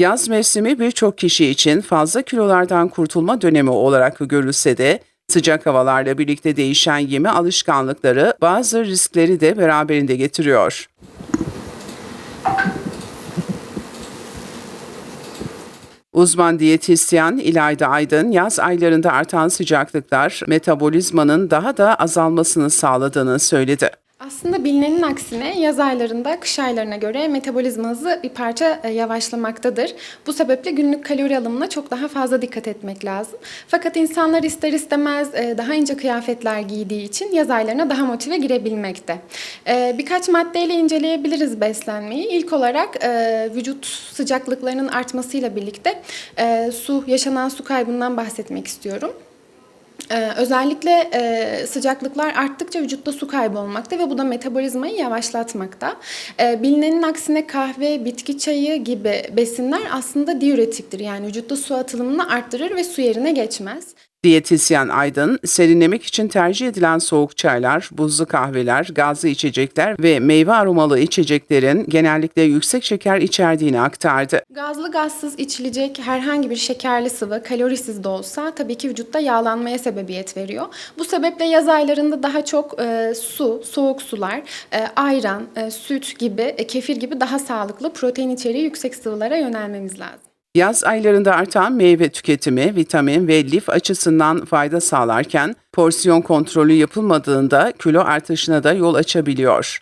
Yaz mevsimi birçok kişi için fazla kilolardan kurtulma dönemi olarak görülse de sıcak havalarla birlikte değişen yeme alışkanlıkları bazı riskleri de beraberinde getiriyor. Uzman diyetisyen İlayda Aydın, yaz aylarında artan sıcaklıklar metabolizmanın daha da azalmasını sağladığını söyledi. Aslında bilinenin aksine yaz aylarında kış aylarına göre metabolizma hızı bir parça e, yavaşlamaktadır. Bu sebeple günlük kalori alımına çok daha fazla dikkat etmek lazım. Fakat insanlar ister istemez e, daha ince kıyafetler giydiği için yaz aylarına daha motive girebilmekte. E, Birkaç maddeyle inceleyebiliriz beslenmeyi. İlk olarak vücut sıcaklıklarının artmasıyla birlikte su, yaşanan su kaybından bahsetmek istiyorum. Ee, özellikle e, sıcaklıklar arttıkça vücutta su kaybı olmakta ve bu da metabolizmayı yavaşlatmakta. Ee, bilinenin aksine kahve, bitki çayı gibi besinler aslında diüretiktir. Yani vücutta su atılımını arttırır ve su yerine geçmez. Diyetisyen Aydın, serinlemek için tercih edilen soğuk çaylar, buzlu kahveler, gazlı içecekler ve meyve aromalı içeceklerin genellikle yüksek şeker içerdiğini aktardı. Gazlı gazsız içilecek herhangi bir şekerli sıvı kalorisiz de olsa tabii ki vücutta yağlanmaya sebebiyet veriyor. Bu sebeple yaz aylarında daha çok e, su, soğuk sular, e, ayran, e, süt gibi, e, kefir gibi daha sağlıklı protein içeriği yüksek sıvılara yönelmemiz lazım. Yaz aylarında artan meyve tüketimi vitamin ve lif açısından fayda sağlarken porsiyon kontrolü yapılmadığında kilo artışına da yol açabiliyor.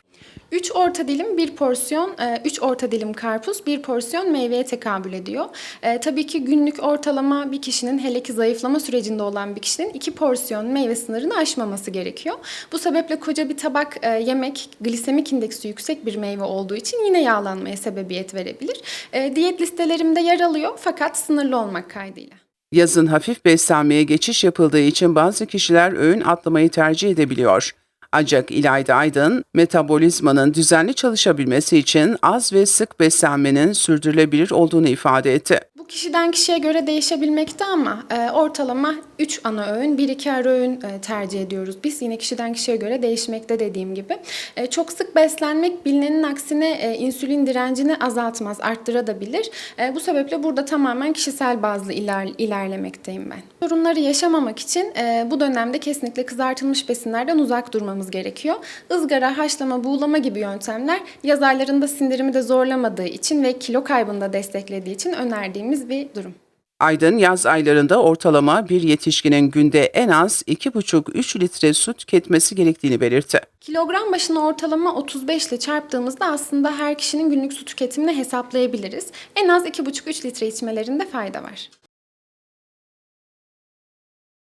3 orta dilim bir porsiyon, 3 orta dilim karpuz bir porsiyon meyveye tekabül ediyor. E, tabii ki günlük ortalama bir kişinin hele ki zayıflama sürecinde olan bir kişinin 2 porsiyon meyve sınırını aşmaması gerekiyor. Bu sebeple koca bir tabak e, yemek glisemik indeksi yüksek bir meyve olduğu için yine yağlanmaya sebebiyet verebilir. E, diyet listelerimde yer alıyor fakat sınırlı olmak kaydıyla. Yazın hafif beslenmeye geçiş yapıldığı için bazı kişiler öğün atlamayı tercih edebiliyor. Ancak İlayda Aydın, metabolizmanın düzenli çalışabilmesi için az ve sık beslenmenin sürdürülebilir olduğunu ifade etti. Kişiden kişiye göre değişebilmekte ama e, ortalama 3 ana öğün, 1-2 ara öğün e, tercih ediyoruz. Biz yine kişiden kişiye göre değişmekte dediğim gibi. E, çok sık beslenmek bilinenin aksine e, insülin direncini azaltmaz, arttırabilir. E, bu sebeple burada tamamen kişisel bazlı iler, ilerlemekteyim ben. Sorunları yaşamamak için e, bu dönemde kesinlikle kızartılmış besinlerden uzak durmamız gerekiyor. Izgara, haşlama, buğulama gibi yöntemler yaz aylarında sindirimi de zorlamadığı için ve kilo kaybını da desteklediği için önerdiğimiz bir durum. Aydın yaz aylarında ortalama bir yetişkinin günde en az 2,5-3 litre su tüketmesi gerektiğini belirtti. Kilogram başına ortalama 35 ile çarptığımızda aslında her kişinin günlük su tüketimini hesaplayabiliriz. En az 2,5-3 litre içmelerinde fayda var.